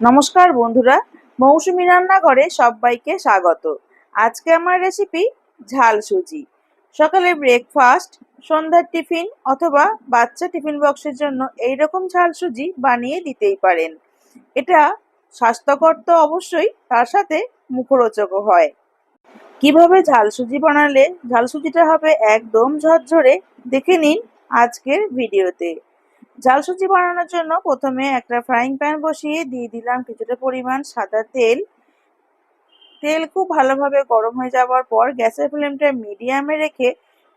নমস্কার বন্ধুরা, মৌসুমি রান্নাঘরে সবাইকে স্বাগত। আজকে আমার রেসিপি ঝাল সুজি। সকালে ব্রেকফাস্ট সন্ধ্যার টিফিন অথবা বাচ্চা টিফিন বক্সের জন্য এই রকম ঝাল সুজি বানিয়ে দিতেই পারেন। এটা স্বাস্থ্যকর তো অবশ্যই, তার সাথে মুখরোচকও হয়। কীভাবে ঝাল সুজি বানালে ঝাল সুজিটা হবে একদম ঝরঝরে, দেখে নিন আজকের ভিডিওতে ঝাল সুজি বানানোর জন্য প্রথমে একটা ফ্রাইং প্যান বসিয়ে দিয়ে দিলাম কিছুটা পরিমাণ সাদা তেল। তেল খুব ভালোভাবে গরম হয়ে যাওয়ার পর গ্যাসের ফ্লেমটা মিডিয়ামে রেখে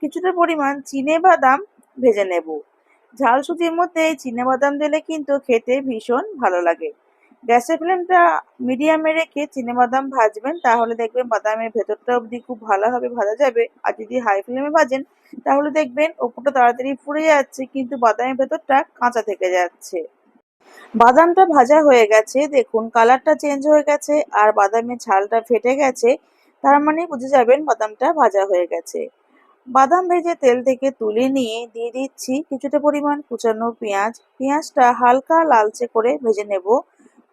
কিছুটা পরিমাণ চিনে বাদাম ভেজে নেব। ঝাল সুজির মধ্যে চিনে বাদাম দিলে কিন্তু খেতে ভীষণ ভালো লাগে। গ্যাসের ফ্লেমটা মিডিয়ামে রেখে বাদাম ভাজবেন, তাহলে দেখবেন বাদামের ভেতরটা অবধি খুব ভালোভাবে ভাজা যাবে। আর যদি হাই ফ্লেমে ভাজেন, তাহলে দেখবেন ওপরটা তাড়াতাড়ি ফুরে যাচ্ছে, কিন্তু বাদামের ভেতরটা কাঁচা থেকে যাচ্ছে। বাদামটা ভাজা হয়ে গেছে, দেখুন কালারটা চেঞ্জ হয়ে গেছে, আর বাদামের ছালটা ফেটে গেছে, তার মানে বুঝে যাবেন বাদামটা ভাজা হয়ে গেছে। বাদাম ভেজে তেল থেকে তুলে নিয়ে দিয়ে দিচ্ছি কিছুটা পরিমাণ কুচানো পেঁয়াজ। পেঁয়াজটা হালকা লালচে করে ভেজে নেব।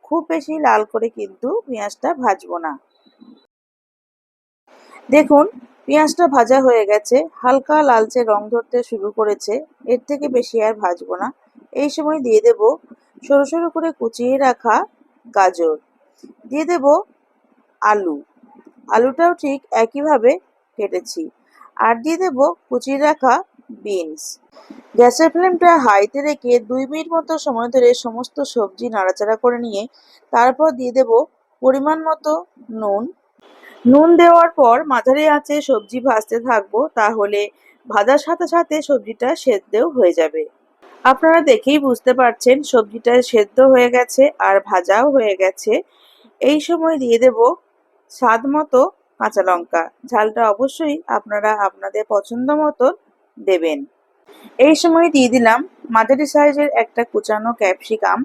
খুব বেশি লাল করে কিন্তু পেঁয়াজটা ভাজবো না। দেখুন, পেঁয়াজটা ভাজা হয়ে গেছে, হালকা লালচে রং ধরতে শুরু করেছে, এর থেকে বেশি আর ভাজবো না। এই সময় দিয়ে দেব সরু সরু করে কুচিয়ে রাখা গাজর। দিয়ে দেব আলু। আলুটাও ঠিক একইভাবে কেটেছি। আর দিয়ে দেব কুচিয়ে রাখা বিনস। গ্যাসের ফ্লেমটা হাইতে রেখে দুই মিনিট মতো সময় ধরে সমস্ত সবজি নাড়াচাড়া করে নিয়ে তারপর দিয়ে দেব পরিমাণ মতো নুন। নুন দেওয়ার পর মাঝারি আঁচে সবজি ভাজতে থাকব, তাহলে ভাজার সাথে সাথে সবজিটা সেদ্ধও হয়ে যাবে। আপনারা দেখেই বুঝতে পারছেন সবজিটা সেদ্ধ হয়ে গেছে আর ভাজাও হয়ে গেছে। এই সময় দিয়ে দেব স্বাদ মতো কাঁচা লঙ্কা। ঝালটা অবশ্যই আপনারা আপনাদের পছন্দ মতো দেবেন। এই সময় দিয়ে দিলাম মাঝারি সাইজের একটা কুচানো ক্যাপসিকাম।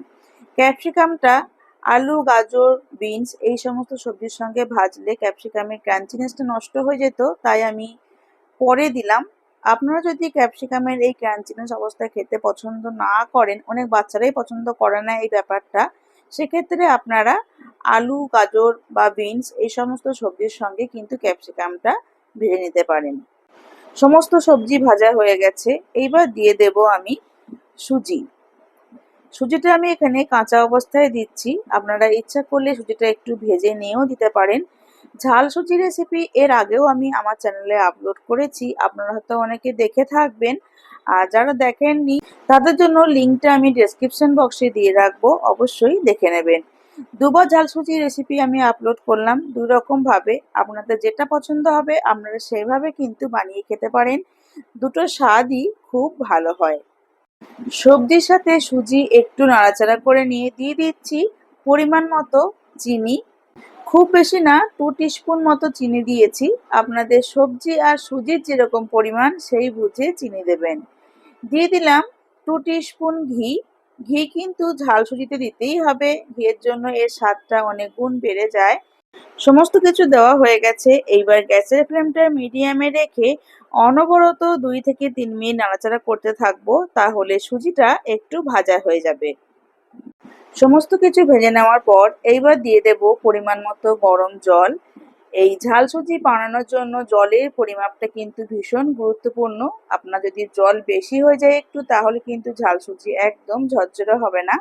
ক্যাপসিকামটা আলু, গাজর, বিনস এই সমস্ত সবজির সঙ্গে ভাজলে ক্যাপসিকামের ক্রাঞ্চিনেসটা নষ্ট হয়ে যেত, তাই আমি পরে দিলাম। আপনারা যদি ক্যাপসিকামের এই ক্রাঞ্চিনেস অবস্থায় খেতে পছন্দ না করেন, অনেক বাচ্চারাই পছন্দ করে না এই ব্যাপারটা, সেক্ষেত্রে আপনারা আলু, গাজর বা বিনস এই সমস্ত সবজির সঙ্গে কিন্তু ক্যাপসিকামটা ভেজে নিতে পারেন। সমস্ত সবজি ভাজা হয়ে গেছে। এইবার দিয়ে দেব আমি সুজি। সুজিটা আমি এখানে কাঁচা অবস্থায় দিচ্ছি। আপনারা ইচ্ছা করলে সুজিটা একটু ভেজে নিয়েও দিতে পারেন। ঝাল সুজি রেসিপি এর আগেও আমি আমার চ্যানেলে আপলোড করেছি। আপনারা হয়তো অনেকে দেখে থাকবেন। আর যারা দেখেননি, তাদের জন্য লিঙ্কটা আমি ডেসক্রিপশন বক্সে দিয়ে রাখব। অবশ্যই দেখে নেবেন। দুবার ঝাল সুজি রেসিপি আমি আপলোড করলাম। দুই রকম ভাবে আপনাদের যেটা পছন্দ হবে, আপনারা সেভাবে কিন্তু বানিয়ে খেতে পারেন। দুটো স্বাদই খুব ভালো হয়। সবজির সাথে সুজি একটু নাড়াচাড়া করে নিয়ে দিয়ে দিচ্ছি পরিমাণ মতো চিনি। খুব বেশি না টু টিস্পুন মতো চিনি দিয়েছি। আপনাদের সবজি আর সুজির যেরকম পরিমাণ, সেই বুঝে চিনি দেবেন। দিয়ে দিলাম টু টিস্পুন ঘি। ঘি কিন্তু ঝাল সুজিতে দিতেই হবে। ঘিয়ের জন্য এর স্বাদটা অনেক গুণ বেড়ে যায়। সমস্ত কিছু দেওয়া হয়ে গেছে। এইবার গ্যাসের ফ্লেমটা মিডিয়ামে রেখে অনবরত দুই থেকে তিন মিনিট নাড়াচাড়া করতে থাকব। তাহলে সুজিটা একটু ভাজা হয়ে যাবে। সমস্ত কিছু ভেজে নেওয়ার পর এইবার দিয়ে দেব পরিমাণ মতো গরম জল। এই ঝাল সুজি বানানোর জন্য জলের পরিমাপটা কিন্তু ভীষণ গুরুত্বপূর্ণ। আপনার যদি জল বেশি হয়ে যায় একটু, তাহলে কিন্তু ঝাল সুজি একদম ঝরঝরে হবে না।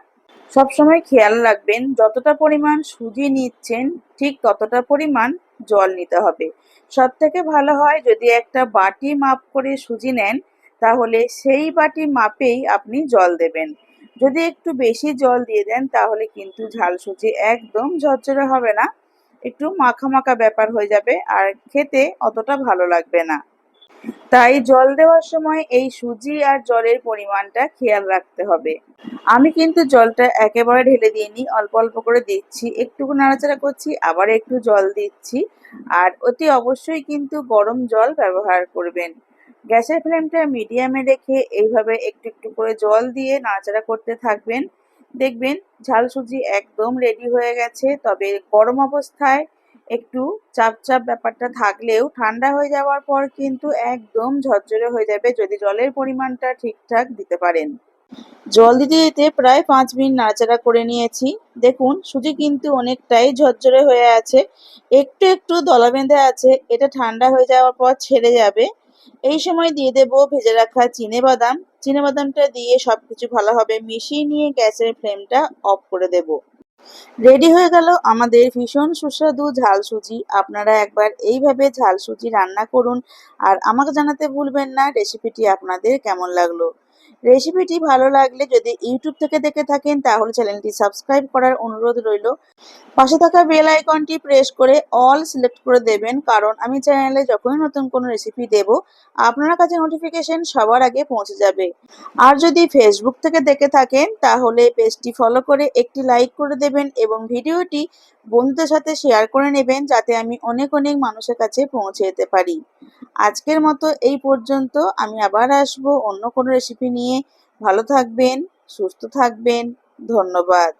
সবসময় খেয়াল রাখবেন, যতটা পরিমাণ সুজি নিচ্ছেন, ঠিক ততটা পরিমাণ জল নিতে হবে। সব থেকে ভালো হয় যদি একটা বাটি মাপ করে সুজি নেন, তাহলে সেই বাটি মাপেই আপনি জল দেবেন। যদি একটু বেশি জল দিয়ে দেন, তাহলে কিন্তু ঝাল সুজি একদম ঝরঝরে হবে না। একটু মাখা মাখা ব্যাপার হয়ে যাবে আর খেতে অতটা ভালো লাগবে না। তাই জল দেওয়ার সময় এই সুজি আর জলের পরিমাণটা খেয়াল রাখতে হবে। আমি কিন্তু জলটা একেবারে ঢেলে দিইনি, অল্প অল্প করে দিচ্ছি। একটু নাড়াচাড়া করছি, আবার একটু জল দিচ্ছি। আর অতি অবশ্যই কিন্তু গরম জল ব্যবহার করবেন। গ্যাসের ফ্লেমটা মিডিয়ামে রেখে এইভাবে একটু একটু করে জল দিয়ে নাড়াচাড়া করতে থাকবেন। দেখবেন ঝাল সুজি একদম রেডি হয়ে গেছে, তবে গরম অবস্থায় একটু চাপ চাপ ব্যাপারটা থাকলেও ঠান্ডা হয়ে যাওয়ার পর কিন্তু একদম ঝরঝরে হয়ে যাবে যদি জলের পরিমাণটা ঠিকঠাক দিতে পারেন। জল দিতে দিতে প্রায় পাঁচ মিনিট নাড়াচাড়া করে নিয়েছি। দেখুন, সুজি কিন্তু অনেকটাই ঝরঝরে হয়ে আছে। একটু একটু দলা বেঁধে আছে, এটা ঠান্ডা হয়ে যাওয়ার পর ছেড়ে যাবে। এই সময় দিয়ে দেব ভেজে রাখা চিনে বাদাম। বাদামটা দিয়ে সব সবকিছু ভালোভাবে মিশিয়ে নিয়ে গ্যাসের ফ্লেমটা অফ করে দেব। রেডি হয়ে গেল আমাদের ভীষণ সুস্বাদু ঝাল সুজি। আপনারা একবার এইভাবে ঝাল সুজি রান্না করুন। আর আমাকে জানাতে ভুলবেন না রেসিপিটি আপনাদের কেমন লাগল? রেসিপিটি ভালো লাগলে যদি ইউটিউব থেকে দেখে থাকেন, তাহলে চ্যানেলটি সাবস্ক্রাইব করার অনুরোধ রইল। পাশে থাকা বেল আইকনটি প্রেস করে অল সিলেক্ট করে দেবেন, কারণ আমি চ্যানেলে যখনই নতুন কোনো রেসিপি দেব, আপনার কাছে নোটিফিকেশন সবার আগে পৌঁছে যাবে। আর যদি ফেসবুক থেকে দেখে থাকেন, তাহলে পেজটি ফলো করে একটি লাইক করে দেবেন এবং ভিডিওটি বন্ধুদের সাথে শেয়ার করে নেবেন, যাতে আমি অনেক অনেক মানুষের কাছে পৌঁছে যেতে পারি। আজকের মতো এই পর্যন্ত, আমি আবার আসব অন্য কোনো রেসিপি নিয়ে ভালো থাকবেন সুস্থ থাকবেন ধন্যবাদ।